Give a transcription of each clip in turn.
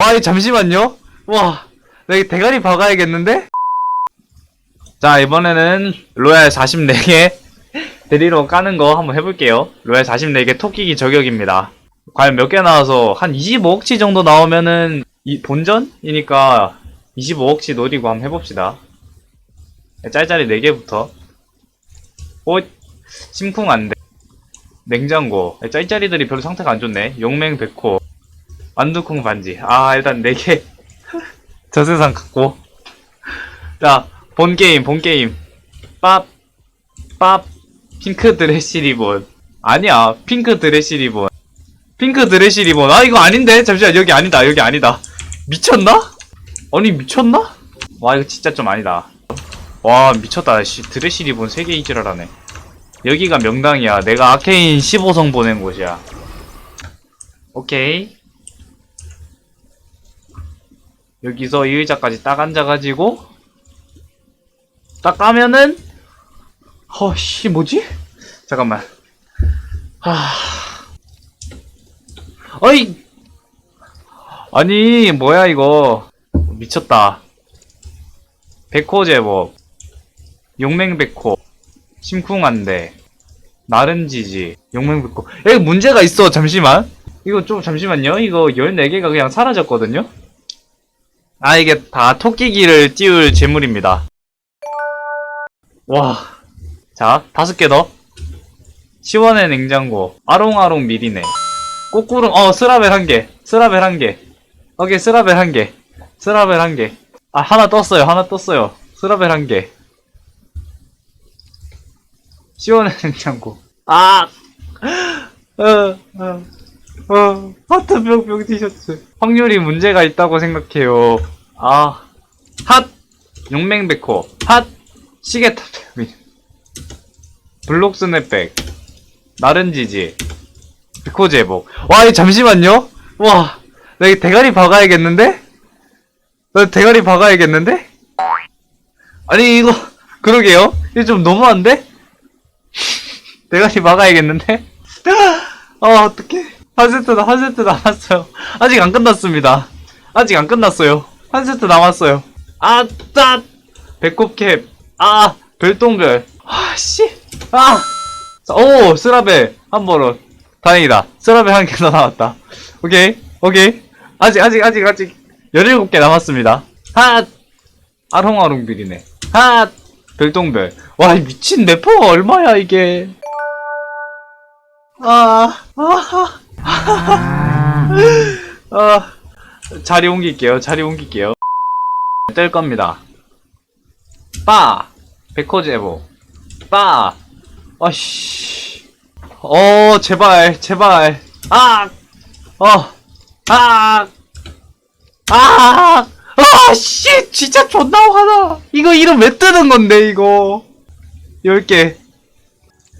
아, 잠시만요. 와, 나이 대가리 박아야겠는데? 자, 이번에는 로얄 44개 데리러 까는 거 한번 해볼게요. 로얄 44개 토끼기 저격입니다. 과연 몇 개 나와서 한 25억치 정도 나오면은 이 본전이니까 25억치 노리고 한번 해봅시다. 짤짤이 4개부터. 옷, 심쿵 안 돼. 냉장고. 짤짤이들이 별로 상태가 안 좋네. 용맹 백호. 완두콩 반지. 아, 일단 4개. 저 세상 갖고. 자, 본 게임, 본 게임. 밥, 밥, 핑크 드레시 리본. 아니야, 핑크 드레시 리본. 핑크 드레시 리본. 아, 이거 아닌데? 잠시만, 여기 아니다, 여기 아니다. 미쳤나? 아니, 미쳤나? 와, 이거 진짜 좀 아니다. 와, 미쳤다. 씨, 드레시 리본 3개 이지랄하네. 여기가 명당이야. 내가 아케인 15성 보낸 곳이야. 오케이. 여기서 이 의자까지 딱 앉아가지고 딱 까면은 허씨 뭐지? 잠깐만. 하. 어이! 아니 뭐야 이거? 미쳤다. 백호 제법. 용맹백호. 심쿵한데. 나른지지. 용맹백호. 여기 문제가 있어 잠시만. 이거 좀 잠시만요. 이거 14개가 그냥 사라졌거든요 아 이게 다 토끼기를 띄울 재물입니다 와. 자, 다섯 개 더. 시원의 냉장고. 아롱아롱 미리네. 꼬꾸릉, 어, 스라벨 한 개. 스라벨 한 개. 오케이, 스라벨 한 개. 스라벨 한 개. 아, 하나 떴어요. 하나 떴어요. 스라벨 한 개. 시원의 냉장고. 아! 어, 어, 어, 하트 뿅뿅 티셔츠. 확률이 문제가 있다고 생각해요. 아. 핫! 용맹백호. 핫! 시계탑 미 블록 스냅백 나른지지 비코 제복 와 이 잠시만요 와 나 이 대가리 박아야겠는데 나 대가리 박아야겠는데 아니 이거 그러게요 이거 좀 너무한데 대가리 박아야겠는데 아 어떡해 한 세트 한 세트 남았어요. 아직 안 끝났습니다. 아직 안 끝났어요. 한 세트 남았어요. 아따! 배꼽캡. 아 별똥별. 아씨. 아! 오 스라벨 한 번은 다행이다. 스라벨 한 개더 나왔다. 오케이 오케이. 아직 아직 아직 아직. 17개 남았습니다. 핫! 아롱아롱 비리네. 핫! 별똥별. 와이 미친 래퍼가 얼마야 이게? 아, 아, 아, 자리 옮길게요, 자리 옮길게요. 뗄 겁니다. 빠! 백호제보. 빠! 아씨. 어, 제발, 제발. 아! 어! 아! 아! 아, 씨! 진짜 존나 화나! 이거 이름 왜 뜨는 건데, 이거. 10개.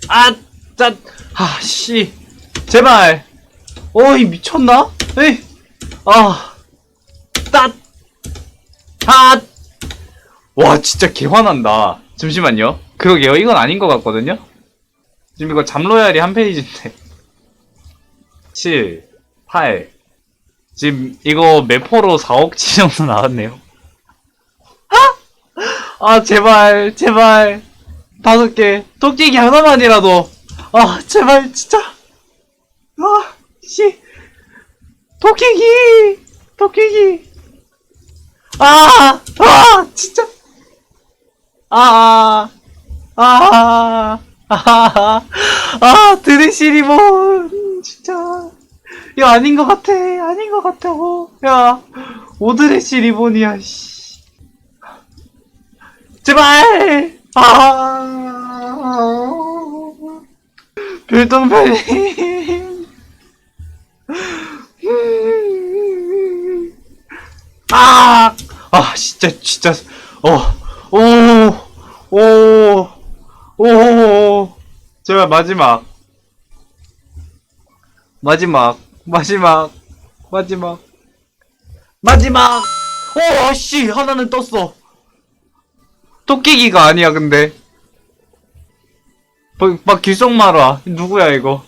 아! 짠! 아, 씨. 제발! 어이, 미쳤나? 에이! 아! 따! 아! 와 진짜 개화난다 잠시만요 그러게요 이건 아닌 것 같거든요 지금 이거 잠로얄이 한 페이지인데 7 8 지금 이거 매포로 4억치 정도 나왔네요 아 제발 제발 다섯 개 토끼기 하나만이라도 아 제발 진짜 아 씨 토끼기 토끼기 아, 아, 진짜. 아, 아, 아, 아, 아, 드레시 리본, 진짜. 야, 아닌 것 같아, 아닌 것 어. 야, 오드레시 리본이야, 씨. 제발! 아, 별똥별님. 아! 아, 진짜, 진짜, 어, 오, 오, 오, 제발 마지막. 마지막, 마지막, 마지막, 마지막! 오, 씨, 하나는 떴어. 토끼기가 아니야, 근데. 막, 막 길속마라. 누구야, 이거.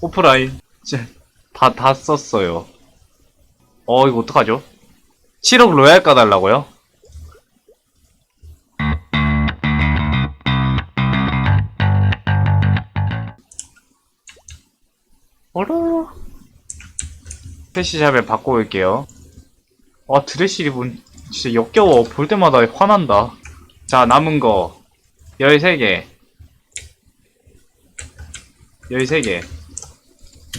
오프라인. 진짜, 다, 다 썼어요. 어, 이거 어떡하죠? 7억 로얄 까달라고요? 어라. 패시샵에 바꿔올게요. 아, 드레시 리본 진짜 역겨워. 볼 때마다 화난다. 자, 남은 거 13개. 13개.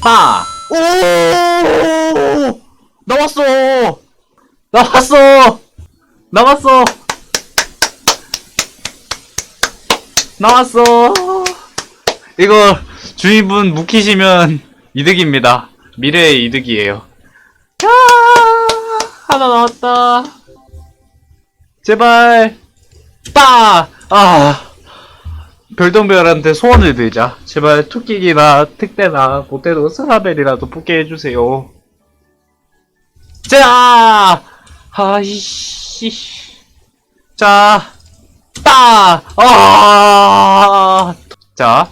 빠! 오! 나왔어! 나왔어! 나왔어! 나왔어! 이거 주인분 묵히시면 이득입니다. 미래의 이득이에요. 야! 하나 나왔다. 제발. 빠! 아. 별똥별한테 소원을 들자. 제발 토끼기나 특대나 못해도 스라벨이라도 뽑게 해주세요. 자! 아이씨. 자. 따! 아! 자.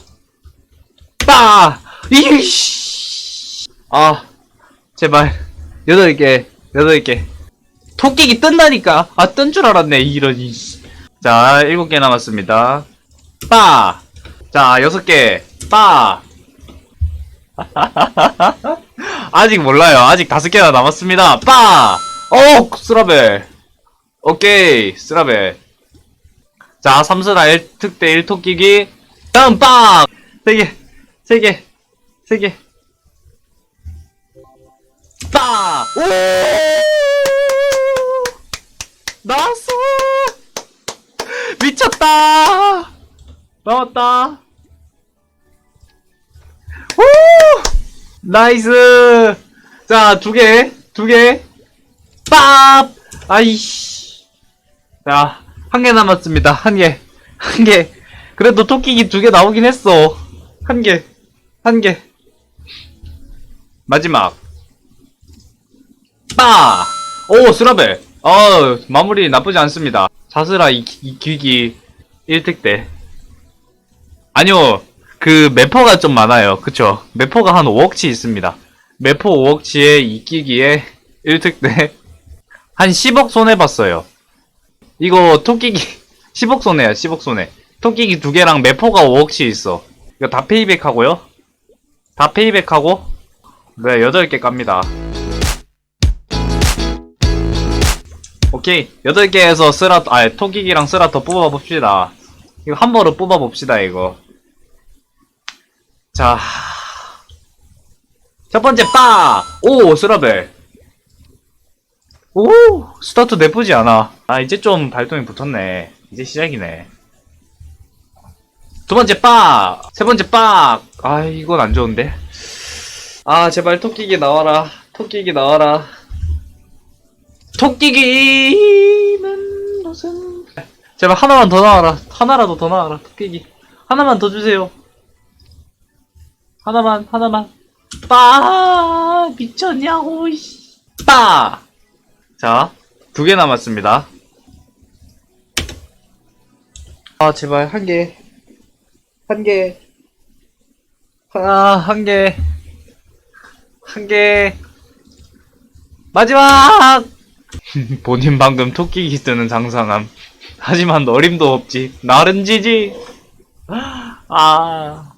따! 이씨. 아. 제발. 여덟 개. 여덟 개. 토끼기 뜬다니까. 아, 뜬 줄 알았네. 이런, 이씨. 자, 일곱 개 남았습니다. 빠! 자, 여섯 개. 빠! 아직 몰라요. 아직 다섯 개나 남았습니다. 빠! 오! 스라벨. 오케이. 스라벨. 자, 삼스라 1특대 1 토끼기. 다음 빵! 세 개. 세 개. 세 개. 빵! 오! 나왔어! 미쳤다! 나왔다! 오! 나이스! 자, 두 개, 두 개. 빡! 아이씨. 자, 한 개 남았습니다. 한 개. 한 개. 그래도 토끼기 두 개 나오긴 했어. 한 개. 한 개. 마지막. 빠! 오, 스라벨. 어, 마무리 나쁘지 않습니다. 사스라 이, 이 기기 1특대. 아니요, 그, 매퍼가 좀 많아요. 그쵸? 매퍼가 한 5억치 있습니다. 매퍼 5억치에 이기기에 1특대. 한 10억 손해봤어요. 이거 토끼기, 10억 손해야, 10억 손해. 토끼기 두 개랑 매퍼가 5억치 있어. 이거 다 페이백 하고요. 다 페이백 하고, 네, 8개 깝니다. 오케이. 8개에서 쓰라, 아, 토끼기랑 쓰라 더 뽑아봅시다. 이거 한 번으로 뽑아봅시다, 이거. 자. 첫 번째, 빠! 오, 스라벨. 오, 스타트 나쁘지 않아. 아, 이제 좀 발동이 붙었네. 이제 시작이네. 두 번째, 빠! 세 번째, 빠! 아, 이건 안 좋은데. 아, 제발 토끼기 나와라. 토끼기 나와라. 토끼기는 무슨 제발 하나만 더 나와라 하나라도 더 나와라 토끼기 하나만 더 주세요 하나만 하나만 빠 미쳤냐고 이씨. 빠! 자두 개 남았습니다 아 제발 한 개 한 개 아 한 개 한 개 마지막 본인 방금 토끼기 뜨는 장상함. 하지만 어림도 없지. 나른지지. 아.